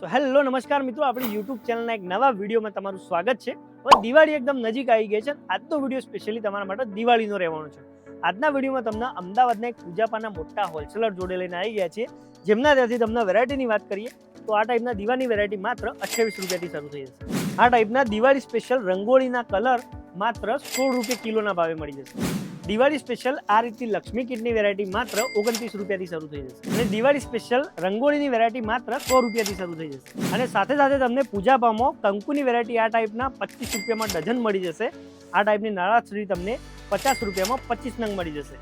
So hello નમસ્કાર મિત્રો. આપણી યુટ્યુબ ચેનલના એક નવા વિડીયોમાં તમારું સ્વાગત છે. હવે દિવાળી એકદમ નજીક આવી ગઈ છે. આજનો વીડિયો સ્પેશિયલી તમારા માટે દિવાળીનો રહેવાનો છે. આજના વિડીયોમાં તમને અમદાવાદના એક પૂજાપાના મોટા હોલસેલર જોડે લઈને આવી ગયા છીએ. જેમના ત્યાંથી તમને વેરાયટીની વાત કરીએ, તો આ ટાઈપના દીવાની વેરાયટી માત્ર અઠ્યાવીસ રૂપિયાથી શરૂ થઈ જશે. આ ટાઈપના દિવાળી સ્પેશિયલ રંગોળીના કલર માત્ર સોળ રૂપિયા કિલોના ભાવે મળી જશે. દિવાળી સ્પેશિયલ આ રીતની લક્ષ્મી કિટની વેરાયટી માત્ર ઓગણત્રીસ રૂપિયાથી શરૂ થઈ જશે. અને દિવાળી સ્પેશિયલ રંગોળીની વેરાયટી માત્ર સો રૂપિયાથી શરૂ થઈ જશે. અને સાથે સાથે તમને પૂજા પામો, કંકુની વેરાયટી આ ટાઈપના પચીસ રૂપિયામાં ડઝન મળી જશે. આ ટાઈપની નાળાછડી તમને પચાસ રૂપિયામાં પચીસ નંગ મળી જશે.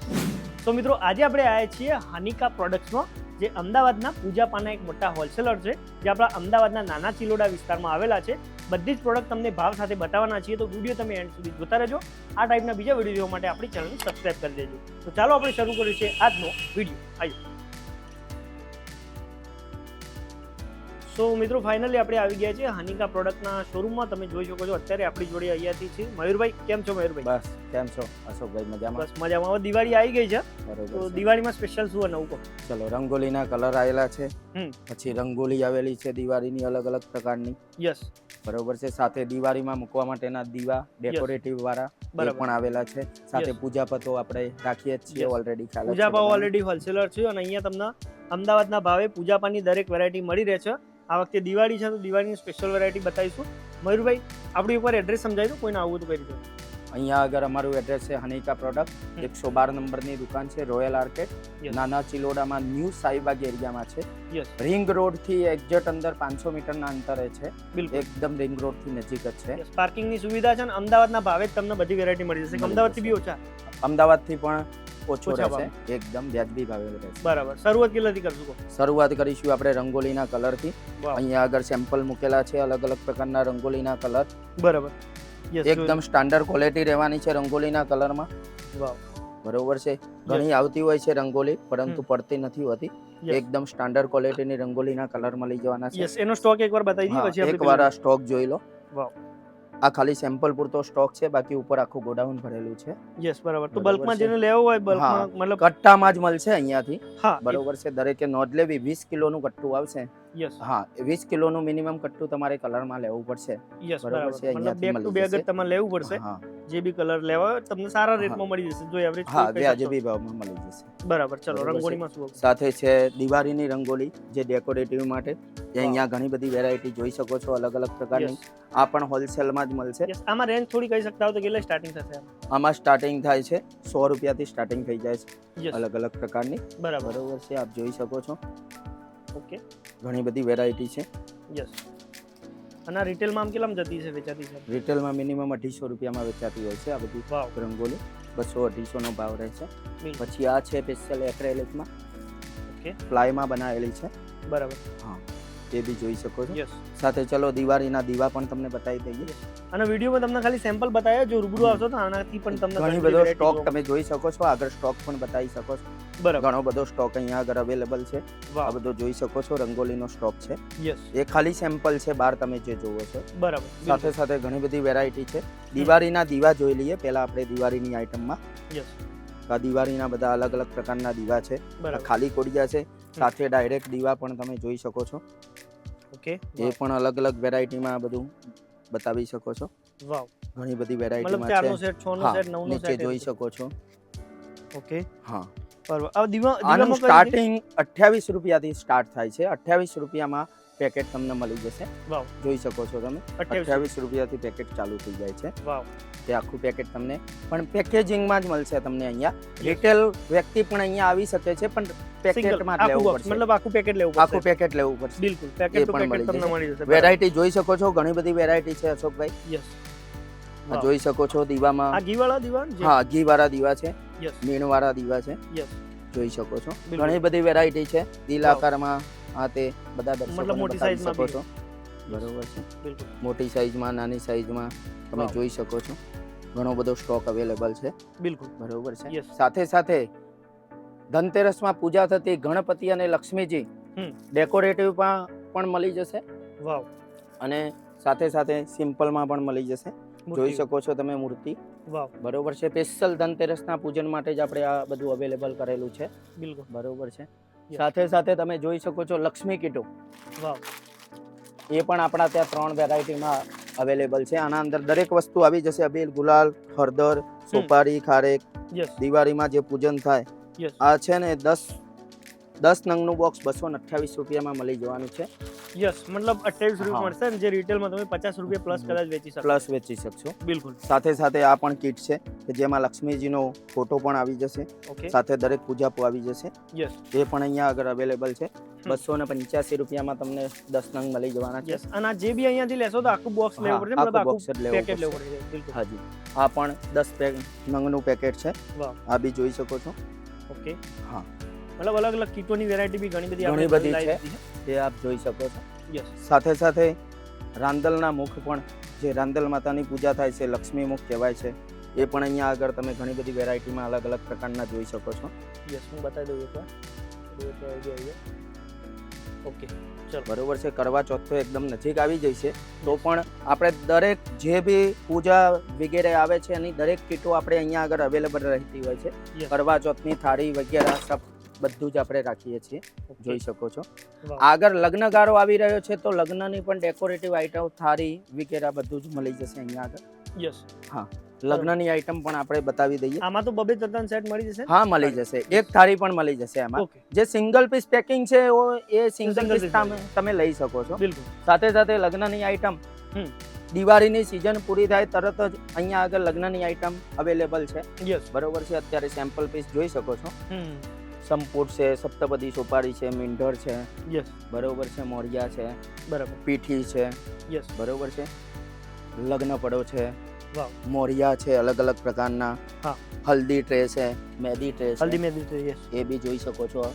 તો મિત્રો, આજે આપણે આવ્યા છીએ હાનિકા પ્રોડક્ટ્સમાં જે અમદાવાદના પૂજા પાના એક મોટા હોલસેલર છે, જે આપણા અમદાવાદના નાના ચિલોડા વિસ્તારમાં આવેલા છે. બધી જ પ્રોડક્ટ તમને ભાવ સાથે બતાવવાના છીએ, તો વીડિયો તમે એન્ડ સુધી જોતા રહેજો. આ ટાઈપના બીજા વીડિયો માટે આપણી ચેનલને સબસ્ક્રાઈબ કરી દેજો. તો ચાલો આપણે શરૂ કરીએ છીએ આજનો વીડિયો આવીએ સો મિત્રો ફાઇનલી આપણે આવી ગયા છીએ હાનિકા પ્રોડક્ટના શોરૂમમાં તમે જોઈ શકો છો અત્યારે આપણી જોડે અહીંયાથી છે. મયુરભાઈ કેમ છો મયુરભાઈ? બસ કેમ છો? અશોકભાઈ મજામાં? બસ મજામાં. હવે દિવાળી આવી ગઈ છે. તો દિવાળીમાં સ્પેશિયલ શું નવું કહો? ચલો રંગોલીના કલર આવેલા છે. પછી રંગોલી આવેલી છે દિવાળીની અલગ અલગ પ્રકારની. યસ બરોબર છે. સાથે દિવાળીમાં મૂકવા માટેના દીવા ડેકોરેટિવ વાળા પણ આવેલા છે. સાથે પૂજાપતો આપણે રાખીએ જ છીએ ઓલરેડી ખ્યાલ જ પૂજા છે પાવ બધાને. ઓલરેડી હોલસેલર છે અને અહીંયા તમને અમદાવાદના ભાવે પૂજાપાની દરેક વેરાયટી મળી રહે છે. આ વખતે દિવાળી છે તો દિવાળીની સ્પેશિયલ વેરાયટી બતાવીશું. મયુરભાઈ આપણી ઉપર એડ્રેસ સમજાવી દો કોઈને આવવું તો કઈ રીતે? અહીંયા આગળ અમારું એડ્રેસ છે હનિકા પ્રોડક્ટ એકસો બાર નંબરની દુકાન છે રોયલ આર્કેટ Yes. નાના ચિલોડામાં ન્યૂ સાઈબાગ એરિયામાં છે. રિંગ રોડથી એક્ઝેક્ટ અંદર પાંચસો મીટરના અંતરે છે. એકદમ રિંગ રોડથી નજીક જ છે. પાર્કિંગની સુવિધા છે અને અમદાવાદના ભાવે જ તમને બધી વેરાયટી મળી જશે. અમદાવાદથી બી. ઓછા. અમદાવાદથી પણ ઓછો રહેશે. એકદમ વ્યાજબી ભાવે રહેશે. બરાબર. શરૂઆત કેટલાથી કરશું શરૂઆત કરીશું આપણે રંગોલીના કલરથી અહીંયા આગળ સેમ્પલ મૂકેલા છે અલગ અલગ પ્રકારના રંગોલીના કલર બરાબર. એકદમ સ્ટાન્ડર્ડ ક્વોલિટી રહેવાની છે રંગોલીના કલરમાં બરોબર છે? ઘણી આવતી હોય છે રંગોલી પરંતુ પડતી નથી હોતી. એકદમ સ્ટાન્ડર્ડ ક્વોલિટીની રંગોલીના કલર લઈ જવાના છે. એનો સ્ટોક એકવાર બતાવી દીધો પછી એકવાર આ સ્ટોક જોઈ લો. વાવ. આ ખાલી સેમ્પલ પૂરતો સ્ટોક છે બાકી ઉપર આખું ગોડાઉન ભરેલું છે. યસ બરાબર. તો બલ્કમાં જેને લેવો હોય બલ્કમાં માં મતલબ કટ્ટામાં જ મળશે અહીંયાથી. હા બરોબર છે. દરેકે નોંધ લેવી વીસ કિલોનું કટ્ટું આવશે. યસ હા વીસ કિલોનું મિનિમમ કટ્ટું તમારે કલરમાં લેવું પડશે. યસ બરાબર છે, અહીંયાથી બેક ટુ બેક તમારે લેવું પડશે. હા. જે બી કલર લેવા હોય તમને સારા. રેટમાં મળી જશે જો એવરેજ હા વ્યાજબી ભાવમાં મળી જશે. બરાબર ચલો રંગોળીમાં શું સાથે છે દિવાળીની રંગોલી જે ડેકોરેટિવ માટે જે અહીંયા ઘણી બધી વેરાયટી જોઈ શકો છો અલગ અલગ પ્રકારની. આ પણ હોલસેલમાં જ મળશે. આમાં રેન્જ થોડી કહી શકતા હો તો કેટલા સ્ટાર્ટિંગ થશે આમાં? સ્ટાર્ટિંગ થાય છે સો રૂપિયાથી સ્ટાર્ટિંગ થઈ જાય છે. અલગ અલગ પ્રકારની. બરાબર. બરોબર છે આપ જોઈ શકો છો. ઓકે ઘણી બધી વેરાયટી છે. યસ અને રિટેલમાં આમ કેટલામાં જતી છે વેચાતી છે રિટેલમાં મિનિમમ અઢીસો રૂપિયામાં વેચાતી હોય છે આ બધી રંગોલી. બસો અઢીસોનો ભાવ રહે છે. પછી આ છે સ્પેશિયલ એક્રેલિકમાં ઓકે. પ્લાયમાં બનાવેલી છે. બરાબર. હા તે બી જોઈ શકો છો. સાથે ચલો દિવાળીના દીવા પણ તમને બતાવી દઈએ. અને વિડીયોમાં તમને ખાલી સેમ્પલ બતાવ્યા જો રૂબરૂ આવશો તો આનાથી પણ તમને ઘણી બધી સ્ટોક તમે જોઈ શકો છો. આગળ સ્ટોક પણ બતાવી શકો છો. બરાબર. ઘણો બધો સ્ટોક અહીંયા આગળ અવેલેબલ છે. આ બધો જોઈ શકો છો રંગોલીનો સ્ટોક છે. યસ એ ખાલી સેમ્પલ છે બહાર તમે જે જોવો છો. બરાબર. સાથે સાથે ઘણી બધી વેરાયટી છે. દિવાળીના દીવા જોઈ લઈએ. પહેલા આપણે દિવાળીની આઈટમમાં યસ આ દિવાળીના બધા અલગ અલગ પ્રકારના દીવા છે. ખાલી કોડિયા છે. સાથે ડાયરેક્ટ દીવા પણ તમે જોઈ શકો છો. ઓકે. એ પણ અલગ અલગ વેરાયટીમાં આ બધું બતાવી શકો છો. વાવ ઘણી બધી મતલબ 4 નો સેટ 6 નો સેટ 9 નો નીચે સેટ જોઈ શકો છો. ઓકે. હા. આનું સ્ટાર્ટિંગ અઠ્યાવીસ રૂપિયાથી સ્ટાર્ટ થાય છે. અઠ્યાવીસ રૂપિયામાં પેકેટ તમને મળી જશે. જોઈ શકો છો તમે. અઠ્યાવીસ. રૂપિયાથી પેકેટ ચાલુ થઈ જાય છે. તે આખું પેકેટ તમને પણ પેકેજિંગમાં જ મળશે તમને અહીંયા. રિટેલ વ્યક્તિ પણ અહીંયા આવી શકે છે પણ પેકેટમાં લેવું પડશે. મતલબ આખું પેકેટ લેવું આખું પેકેટ લેવું પડશે. બિલકુલ. પેકેટ તમને મળી જશે. વેરાયટી જોઈ શકો છો? ઘણી બધી વેરાયટી છે અશોકભાઈ. યસ જોઈ શકો છો દીવામાં. દીવા હા ઘી દીવા છે. યસ મીણ વાળા દીવા છે. જોઈ શકો છો. ઘણી બધી વેરાયટી છે. દિલ આકારમાં આ તે બધા દર્શકો મોટી સાઈઝ શકો છો. બરોબર છે. મોટી સાઈઝમાં નાની સાઈઝમાં તમે જોઈ શકો છો. ઘણો બધો સ્ટોક અવેલેબલ છે. બિલકુલ. બરોબર છે. સાથે સાથે ધનતેરસમાં પૂજા થતી ગણપતિ અને લક્ષ્મીજી. ડેકોરેટિવ પણ મળી જશે. વાવ અને સાથે સાથે સિમ્પલમાં પણ મળી જશે. જોઈ શકો છો તમે મૂર્તિ. બરોબર છે. સ્પેશિયલ ધનતેરસના પૂજન માટે જ આપણે આ બધું અવેલેબલ કરેલું છે. બિલકુલ. બરોબર છે. સાથે સાથે તમે જોઈ શકો છો લક્ષ્મી કીટો. એ પણ આપણા ત્યાં ત્રણ વેરાયટીમાં અવેલેબલ છે. આના અંદર દરેક વસ્તુ આવી જશે. અબીલ ગુલાલ હળદર સોપારી ખારેક દિવાળીમાં જે પૂજન થાય. આ છે ને દસ દસ નંગનું બોક્સ બસો અઠ્યાવીસ રૂપિયામાં મળી જવાનું છે. યસ મતલબ અઠ્યાવીસ રૂપિયા મળશે ને જે રિટેલમાં તમે પચાસ રૂપિયા પ્લસ કદાચ વેચી શકો પ્લસ વેચી શકશો. બિલકુલ. સાથે સાથે આ પણ કીટ છે કે જેમાં લક્ષ્મીજીનો ફોટો પણ આવી જશે. સાથે દરેક પૂજાપો આવી જશે. યસ એ પણ અહીંયા આગળ અવેલેબલ છે. બસો ને પંચ્યાસી રૂપિયામાં તમને દસ નંગ મળી જવાના છે. અને આ જે બી અહીંયાથી લેશો તો આખું બોક્સ લેવું પડશે આખું બોક્સ લેવું. પડશે. હાજી. આ પણ દસ પેક નંગનું પેકેટ છે. આ બી જોઈ શકો છો. ઓકે હા. મતલબ અલગ અલગ કીટોની વેરાયટી બી ઘણી બધી ઘણી બધી છે. જે આપ જોઈ શકો છો. સાથે સાથે રાંદલના મુખ પણ જે રાંદલ માતાની પૂજા થાય છે લક્ષ્મી મુખ કહેવાય છે એ પણ અહીંયા આગળ તમે ઘણી બધી વેરાયટીમાં અલગ અલગ પ્રકારના જોઈ શકો છો. યસ હું બતાવી દઉં એકવાર. જાય. ઓકે બરોબર છે કરવા ચોથ તો એકદમ નજીક આવી જશે તો પણ આપણે દરેક જે બી પૂજા વગેરે આવે છે એની દરેક કીટો આપણે અહીંયા આગળ અવેલેબલ રહેતી હોય છે. કરવા ચોથની થાળી વગેરે સબ બધું જ આપણે રાખીએ છીએ. જોઈ શકો છો. આગળ લગ્નગાળો આવી રહ્યો છે તો લગ્નની પણ ડેકોરેટિવ આઈટમ થાળી વગેરે બધું જ મળી જશે અહીંયા આગળ. યસ હા. લગ્નની આઈટમ પણ આપણે બતાવી દઈએ. આમાં તો બબે તદ્દન સેટ મળી જશે? હા મળી જશે. એક થાળી પણ મળી જશે આમાં. જે સિંગલ પીસ પેકિંગ છે એ સિંગલ પીસ તમે લઈ શકો છો. બિલકુલ. સાથે સાથે લગ્નની આઈટમ હમ. દિવાળીની સિઝન પૂરી થાય તરત જ અહીંયા આગળ લગ્નની આઈટમ અવેલેબલ છે. યસ બરોબર છે અત્યારે સેમ્પલ પીસ જોઈ શકો છો. સંપુટ છે સપ્તપદી સોપારી છે મીંઢર છે. યસ બરોબર છે મોરિયા છે. બરાબર. પીઠી છે. યસ બરોબર છે. લગ્ન પડો છે. વાવ. મોરિયા છે અલગ અલગ પ્રકારના. હા. હલ્દી ટ્રે છે મહેંદી ટ્રે હલ્દી છે મહેંદી યસ એ બી જોઈ શકો છો.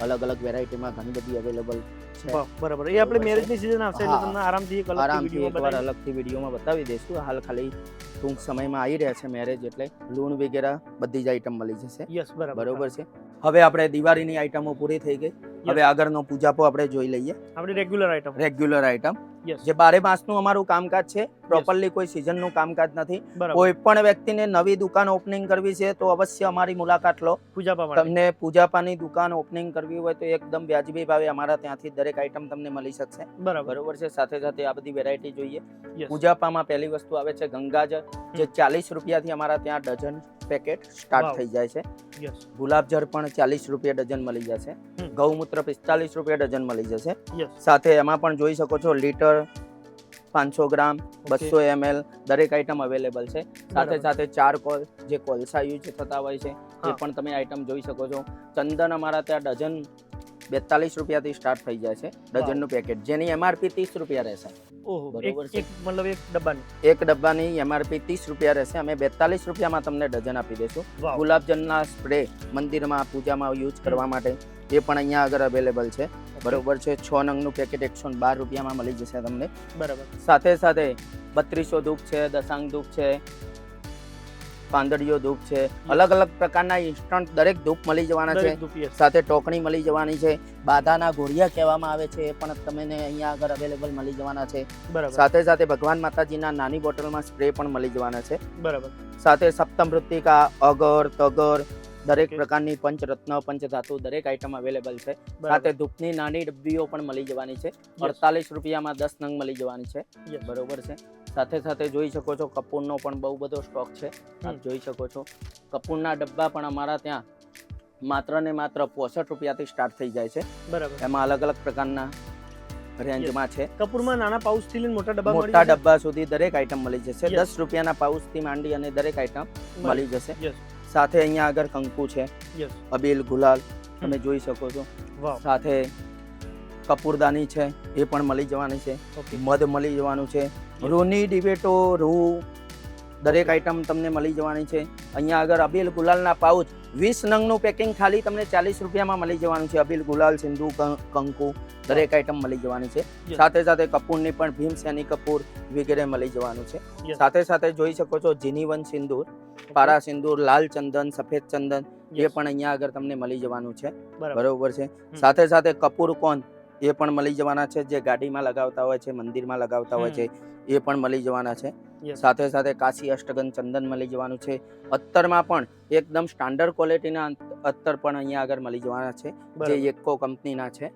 અલગ અલગ વેરાયટીમાં ઘણી બધી અવેલેબલ છે. વાહ બરાબર. એ આપણે બરોબર છે. મેરેજની સીઝન આવશે એટલે હા. તમને આરામથી એક અલગ આરામથી વિડીયોમાં એકવાર બતાવી અલગથી વિડીયોમાં બતાવી દઈશું. હાલ ખાલી ટૂંક સમયમાં આવી રહ્યા છે મેરેજ એટલે લૂણ વગેરે બધી જ આઈટમ મળી જશે. યસ બરાબર. બરોબર છે. હવે આપણે દિવાળીની આઈટમો પૂરી થઈ ગઈ. હવે આગળનો પૂજાપો આપણે જોઈ લઈએ. આપણે રેગ્યુલર આઈટમ રેગ્યુલર આઈટમ જે બારે માસનું અમારું કામકાજ છે પ્રોપરલી કોઈ સિઝનનું કામકાજ નથી. કોઈ પણ વ્યક્તિને નવી દુકાન ઓપનિંગ કરવી છે તો અવશ્ય અમારી મુલાકાત લો. તમને પૂજાપાની દુકાન ઓપનિંગ કરવી હોય તો એકદમ વ્યાજબી ભાવે અમારા ત્યાંથી દરેક આઈટમ તમને મળી શકશે. બરાબર. છે? સાથે સાથે આ બધી વેરાયટી જોઈએ. પૂજાપામાં પહેલી વસ્તુ આવે છે ગંગાજળ. જે ચાલીસ રૂપિયાથી અમારા ત્યાં ડઝન પેકેટ સ્ટાર્ટ થઈ જાય છે. ગુલાબજળ પણ ચાલીસ રૂપિયા ડઝન મળી જશે. હમ. ગૌમૂત્ર પિસ્તાલીસ રૂપિયા ડઝન મળી જશે. સાથે એમાં પણ જોઈ શકો છો લીટર પાંચસો ગ્રામ બસો એમએલ દરેક આઈટમ અવેલેબલ છે. સાથે સાથે ચાર કોલ જે કોલસા યુઝ થતા હોય છે એ પણ તમે આઈટમ જોઈ શકો છો. ચંદન અમારા ત્યાં ડઝન બેતાલીસ રૂપિયાથી સ્ટાર્ટ થઈ જાય છે. ડઝનનું પેકેટ જેની એમઆરપી ત્રીસ રૂપિયા રહેશે. એક મતલબ ડબ્બાની? એક ડબ્બાની એમઆરપી ત્રીસ રૂપિયા રહેશે. અમે બેતાલીસ રૂપિયામાં તમને ડઝન આપી દઈશું. વાવ ગુલાબજળના સ્પ્રે મંદિરમાં પૂજામાં યુઝ કરવા માટે એ પણ અહીંયા આગળ અવેલેબલ છે. બરોબર છે? છ નંગનું પેકેટ એકસો બાર રૂપિયામાં મળી જશે તમને. બરાબર. સાથે સાથે બત્રીસો ધૂપ છે દસાંગ ધૂપ છે પાંદડીઓ ધૂપ છે. અલગ અલગ પ્રકારના ઇન્સ્ટન્ટ દરેક ધૂપ મળી જવાના છે. સાથે ટોકણી મળી જવાની છે. બાધાના ઘોડિયા કહેવામાં આવે છે એ પણ તમને અહીંયા આગળ અવેલેબલ મળી જવાના છે. સાથે સાથે ભગવાન માતાજીના નાની બોટલમાં સ્પ્રે પણ મળી જવાના છે. બરાબર. સાથે સપ્તમૃત્તિકા અગર તગર દરેક પ્રકારની પંચરત્ન પંચધાતુ દરેક આઈટમ અવેલેબલ છે. સાથે ધૂપની નાની ડબ્બીઓ પણ મળી જવાની છે. અડતાલીસ રૂપિયામાં દસ નંગ મળી જવાની છે. બરોબર છે. સાથે સાથે જોઈ શકો છો કપૂરનો પણ બહુ બધો સ્ટોક છે. આપ જોઈ શકો છો. કપૂરના ડબ્બા પણ અમારા ત્યાં માત્ર ને માત્ર પોસઠ રૂપિયાથી સ્ટાર્ટ થઈ જાય છે. બરાબર. એમાં અલગ અલગ પ્રકારના રેન્જમાં છે. કપૂરમાં નાના પાઉચથી લઈને મોટા ડબ્બા મોટા ડબ્બા સુધી દરેક આઈટમ મળી જશે. દસ રૂપિયાના પાઉચથી માંડી અને દરેક આઈટમ મળી જશે. સાથે અહીંયા આગળ કંકુ છે. અબીલ ગુલાલ તમે જોઈ શકો છો. સાથે કપૂરદાની છે એ પણ મળી જવાની છે. મધ મળી જવાનું છે. રૂની ડિબેટો રૂ દરેક આઈટમ તમને મળી જવાની છે. અહીંયા આગળ અબીલ ગુલાલના પાઉચ વીસ નંગનું પેકિંગ ખાલી તમને ચાલીસ રૂપિયામાં મળી જવાનું છે. અબીલ ગુલાલ સિંધુ કંકુ દરેક આઈટમ મળી જવાની છે. સાથે સાથે કપૂરની પણ ભીમ સૈની કપૂર વગેરે મળી જવાનું છે. સાથે સાથે જોઈ શકો છો જીનીવન સિંદૂર. પારા સિંદૂર લાલ ચંદન સફેદ ચંદન એ પણ અહીંયા આગળ તમને મળી જવાનું છે. બરોબર. છે. સાથે સાથે કપૂર કોન એ પણ મળી જવાના છે જે ગાડીમાં લગાવતા હોય છે મંદિરમાં લગાવતા હોય છે એ પણ મળી જવાના છે. સાથે સાથે કાશી અષ્ટગન ચંદન મળી જવાનું છે. અત્તરમાં પણ એકદમ સ્ટાન્ડર્ડ ક્વોલિટીના અત્તર પણ અહીંયા આગળ મળી જવાના છે જે એકો કંપનીના છે.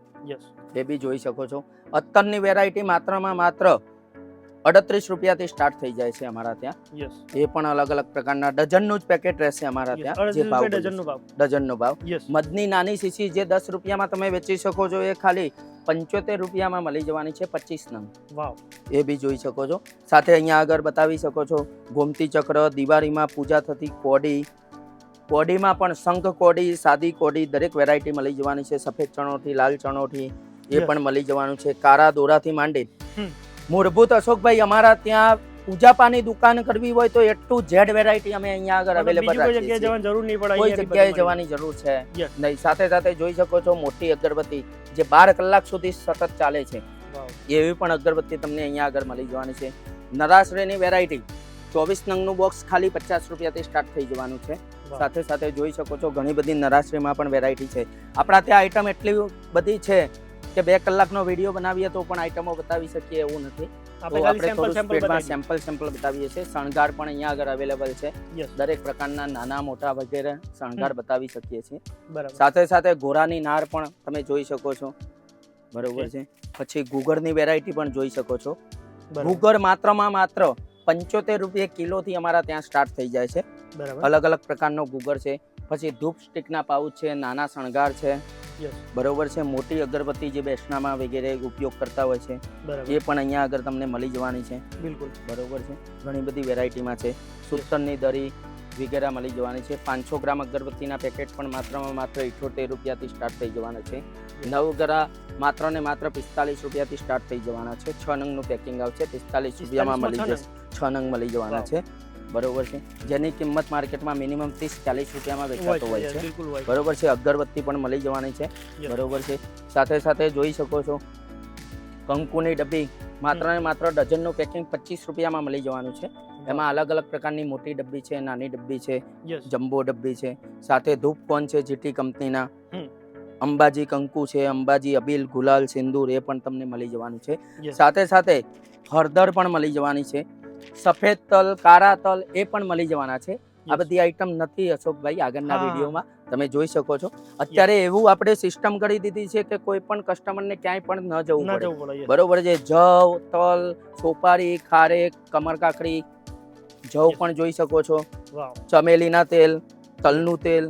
એ બી જોઈ શકો છો. અત્તરની વેરાયટી માત્રમાં માત્ર અડત્રીસ રૂપિયાથી સ્ટાર્ટ થઈ જાય છે અમારા ત્યાં. એ પણ અલગ અલગ પ્રકારના ડઝનનું જ પેકેટ રહેશે અમારા ત્યાં જે ભાવ ડઝન નો ભાવ. ડઝનનો ભાવ. મધની નાની સીસી જે દસ રૂપિયામાં તમે વેચી શકો છો એ ખાલી પંચોતેર રૂપિયામાં મળી જવાની છે પચીસ નંગ. એ બી જોઈ શકો છો. સાથે અહીંયા આગળ બતાવી શકો છો ગોમતી ચક્ર દિવાળીમાં પૂજા થતી કોડી. કોડીમાં પણ શંખ કોડી સાદી કોડી દરેક વેરાયટી મળી જવાની છે સફેદ ચણોથી લાલ ચણોથી એ પણ મળી જવાનું છે. કારા દોરાથી માંડી. મૂળભૂત અશોકભાઈ અમારા ત્યાં પૂજાપાની દુકાન કરવી હોય તો એટલું ઝેડ વેરાયટી અમે અહીંયા આગળ અવેલેબલ કોઈ રાખીએ જગ્યાએ છીએ. જવાની જરૂર નહીં પડે કોઈ જગ્યાએ જવાની જરૂર છે. નહીં સાથે સાથે જોઈ શકો છો મોટી અગરબત્તી જે બાર કલાક સુધી સતત ચાલે છે. એવી પણ અગરબત્તી તમને અહીંયા આગળ મળી જવાની છે. નરાશ્રેની વેરાયટી ચોવીસ નંગનું બોક્સ ખાલી પચાસ રૂપિયાથી સ્ટાર્ટ થઈ જવાનું છે. સાથે સાથે જોઈ શકો છો ઘણી બધી નરાશ્રીમાં પણ વેરાયટી છે. આપણા ત્યાં આઈટમ એટલી બધી છે કે બે કલાકનો વીડિયો બનાવીએ તો પણ આઈટમો બતાવી શકીએ એવું નથી. તો આપણે સેમ્પલ થોડું સેમ્પલ સ્પીડમાં બતાવીએ સેમ્પલ સેમ્પલ બતાવીએ છીએ. શણગાર પણ અહીંયા આગળ અવેલેબલ છે. દરેક પ્રકારના નાના મોટા વગેરે શણગાર બતાવી શકીએ છીએ. સાથે સાથે ઘોડાની નાર પણ તમે જોઈ શકો છો. બરોબર છે. પછી ગુગરની વેરાયટી પણ જોઈ શકો છો. ગુગર માત્રમાં માત્ર પંચોતેર રૂપિયા કિલોથી અમારા ત્યાં સ્ટાર્ટ થઈ જાય છે. અલગ અલગ પ્રકારનો ગુગર છે. પછી ધૂપ સ્ટીકના પાઉચ છે નાના શણગાર છે. બરોબર છે. મોટી અગરબત્તી જે બેસનામાં વગેરે ઉપયોગ કરતા હોય છે એ પણ અહીંયા આગળ તમને મળી જવાની છે. બિલકુલ. બરોબર છે. ઘણી બધી વેરાયટીમાં છે. સૂતરની દરી વગેરે મળી જવાની છે. પાંચસો ગ્રામ અગરબત્તીના પેકેટ પણ માત્રમાં માત્ર ઇઠોતેર રૂપિયાથી સ્ટાર્ટ થઈ જવાના છે. નવ ગ્રા માત્ર ને માત્ર પિસ્તાલીસ રૂપિયાથી સ્ટાર્ટ થઈ જવાના છે. છ નંગનું પેકિંગ આવશે. પિસ્તાલીસ રૂપિયામાં મળી જશે. છ નંગ મળી જવાના છે. બરોબર છે? જેની કિંમત માર્કેટમાં મિનિમમ ત્રીસ ચાલીસ રૂપિયામાં વેચાતો હોય છે. બરોબર છે? અગરબત્તી પણ મળી જવાની છે. બરોબર છે? સાથે સાથે જોઈ શકો છો કંકુની ડબ્બી માત્ર ને માત્ર ડઝનનું પેકિંગ પચીસ રૂપિયામાં મળી જવાનું છે. એમાં અલગ અલગ પ્રકારની મોટી ડબ્બી છે નાની ડબ્બી છે જમ્બો ડબ્બી છે. સાથે ધૂપ કોન છે જીટી કંપનીના. અંબાજી કંકુ છે અંબાજી અબીલ ગુલાલ સિંદૂર એ પણ તમને મળી જવાનું છે. સાથે સાથે હળદર પણ મળી જવાની છે. સફેદ તલ કાળા તલ એ પણ મળી જવાના છે. આ બધી આઈટમ નથી અશોકભાઈ આગળના. વિડીયોમાં તમે જોઈ શકો છો. અત્યારે એવું આપણે સિસ્ટમ કરી દીધી છે કે કોઈ પણ કસ્ટમરને ક્યાંય પણ ન જવું પડે. બરોબર છે? જવ તલ સોપારી ખારેક કમર કાકડી જવ પણ જોઈ શકો છો. ચમેલીના તેલ તલનું તેલ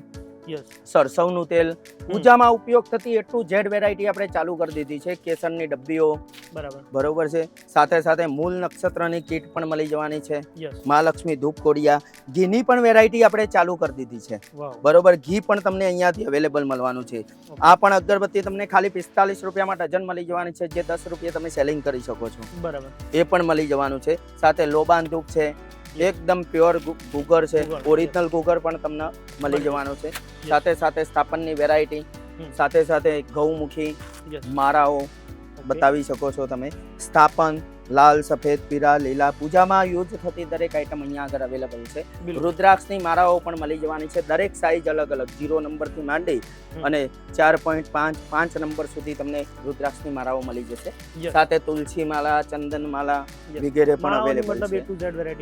સરસવનું તેલ. પૂજામાં ઉપયોગ થતી એટલું ઝેડ વેરાયટી આપણે ચાલુ કરી દીધી છે. કેસરની ડબ્બીઓ. બરાબર. બરોબર છે. સાથે સાથે મૂળ નક્ષત્રની કીટ પણ મળી જવાની છે. મહાલક્ષ્મી ધૂપ કોડિયા. ઘીની પણ વેરાયટી આપણે ચાલુ કરી દીધી છે. બરોબર. ઘી પણ તમને અહીંયાથી અવેલેબલ મળવાનું છે. આ પણ અગરબત્તી તમને ખાલી પિસ્તાલીસ રૂપિયામાં ડઝન મળી જવાની છે. જે દસ રૂપિયા તમે સેલિંગ કરી શકો છો. બરાબર. એ પણ મળી જવાનું છે. સાથે લોબાન ધૂપ છે. એકદમ પ્યોર ગુગર છે. ઓરિજિનલ ગુગર પણ તમને મળી જવાનું છે. સાથે સાથે સ્થાપનની વેરાયટી સાથે સાથે ગૌમુખી મારાઓ બતાવી શકો છો તમે. સ્થાપન લાલ સફેદ પીરા લીલા પૂજામાં યુઝ થતી દરેક આઈટમ અહીંયા આગળ અવેલેબલ છે. રુદ્રાક્ષની માળાઓ પણ મળી જવાની છે. દરેક સાઈઝ અલગ અલગ. જીરો નંબરથી માંડી અને ચાર પોઈન્ટ પાંચ પાંચ નંબર સુધી તમને રુદ્રાક્ષની માળાઓ મળી જશે. સાથે તુલસી માળા ચંદન માળા વગેરે પણ અવેલેબલ છે.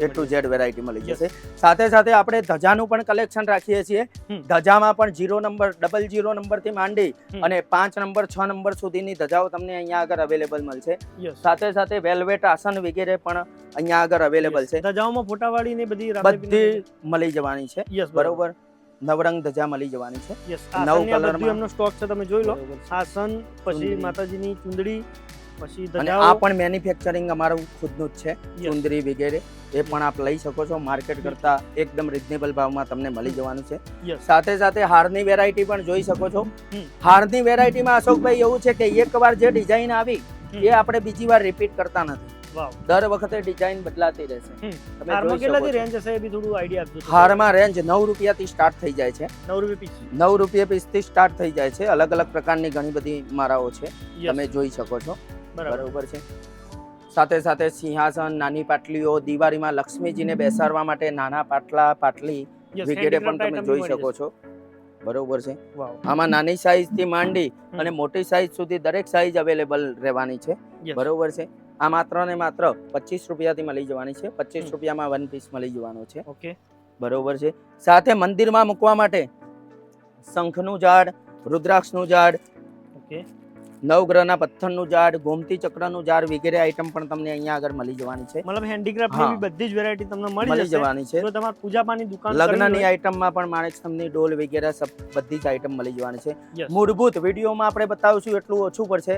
એ ટુ ઝેડ વેરાયટી મળી જશે. સાથે સાથે આપણે ધજાનું પણ કલેક્શન રાખીએ છીએ. ધજામાં પણ જીરો નંબર ડબલ જીરો નંબરથી માંડી અને પાંચ નંબર છ નંબર સુધીની ધજાઓ તમને અહીંયા આગળ અવેલેબલ મળશે. સાથે સાથે વેલ્વેટ આસન વગેરે પણ અહીંયા આગળ અવેલેબલ છે. ધજાઓમાં ફોટાવાળી ને બધી બધી મળી જવાની છે. યસ બરોબર. નવરંગ ધજા મળી જવાની છે. નવ કલર. એમનો સ્ટોક છે તમે જોઈ લો. આસન પછી માતાજીની ચુંદડી પછી અને આ પણ મેન્યુફેક્ચરિંગ અમારું ખુદનું જ છે ચુંદરી વગેરે. એ પણ આપ લઈ શકો છો. માર્કેટ કરતા એકદમ રિઝનેબલ ભાવમાં તમને મળી જવાનું છે. સાથે સાથે હારની વેરાયટી પણ જોઈ શકો છો. હારની વેરાયટીમાં અશોકભાઈ એવું છે કે એકવાર જે ડિઝાઇન આવી એ આપણે બીજી વાર રિપીટ કરતા નથી. દર વખતે ડિઝાઇન બદલાતી રહેશે. તમે હારમાં કેટલાથી રેન્જ હશે એ બી થોડું આઈડિયા આપજો હારમાં રેન્જ નવ રૂપિયાથી સ્ટાર્ટ થઈ જાય છે. નવ રૂપિયા પીસ નવ રૂપિયા પીસથી સ્ટાર્ટ થઈ જાય છે. અલગ અલગ પ્રકારની ઘણી બધી મારાઓ છે. તમે જોઈ શકો છો. બરાબર. છે. સાથે સાથે સિંહાસન નાની પાટલીઓ દિવાળીમાં લક્ષ્મીજીને બેસાડવા માટે નાના પાટલા પાટલી વગેરે પણ તમે જોઈ શકો છો. બરોબર છે. આમાં નાની સાઈઝથી માંડી અને મોટી સાઈઝ સુધી દરેક સાઈઝ અવેલેબલ રહેવાની છે. બરોબર છે. આ માત્ર ને માત્ર પચીસ રૂપિયાથી મળી જવાની છે. પચીસ રૂપિયામાં વન પીસ મળી જવાનો છે. ઓકે બરોબર છે. સાથે મંદિરમાં મૂકવા માટે શંખનું ઝાડ રુદ્રાક્ષનું ઝાડ ઓકે નવગ્રહના પથ્થરનું ઝાડ ગોમતી ચક્રનું ઝાડ વગેરે આઈટમ પણ તમને અહીંયા આગળ મળી જવાની છે. મતલબ હેન્ડીક્રાફ્ટની. બધી જ વેરાયટી તમને મળી જવાની છે. જો તમારે પૂજાપાની દુકાન લગ્નની આઈટમમાં પણ માણેકસ્તંભની ડોલ વગેરે સબ બધી જ આઈટમ મળી જવાની છે. મૂળભૂત વિડીયોમાં આપણે બતાવશું એટલું ઓછું પડશે.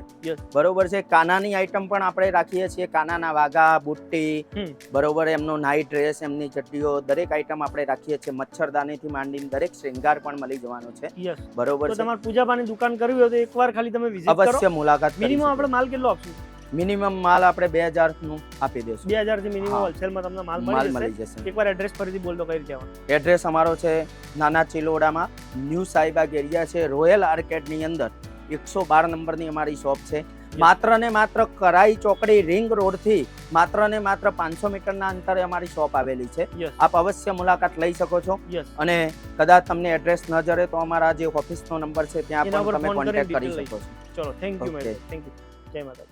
બરોબર છે. કાનાની આઈટમ પણ આપણે રાખીએ છીએ. કાનાના વાઘા બુટ્ટી બરોબર એમનો નાઈટ ડ્રેસ એમની ચડ્ડીઓ દરેક આઈટમ આપણે રાખીએ છીએ. મચ્છરદાનીથી માંડીને દરેક શ્રૃંગાર પણ મળી જવાનો છે. બરોબર તમારે છે. તમારે પૂજાપાની દુકાન કરવી હોય તો એકવાર ખાલી તમે વિઝિટ અવશ્ય મુલાકાત મિનિમમ આપણે માલ કેટલો આપશું? મિનિમમ માલ આપણે બે હજારનું આપી દઈશું બે હજારથી મિનિમમ હોલસેલમાં તમને માલ માલ મળી જશે. એકવાર એડ્રેસ ફરીથી બોલ તો કઈ રીતે આવવાનું? એડ્રેસ અમારો છે નાના ચિલોડામાં ન્યૂ સાઈબાગ એરિયા છે રોયલ આર્કેડની અંદર. એકસો બાર નંબરની અમારી શોપ છે. માત્ર ને માત્ર કરાઈ ચોકડી રિંગ રોડથી માત્ર ને માત્ર પાંચસો મીટરના અંતરે અમારી શોપ આવેલી છે. આપ અવશ્ય મુલાકાત લઈ શકો છો. અને કદાચ તમને એડ્રેસ ન જરે તો અમારા જે ઓફિસનો નંબર છે ત્યાં પણ તમે કોન્ટેક્ટ કરી શકો છો. ચલો thank you madam thank you જય માતા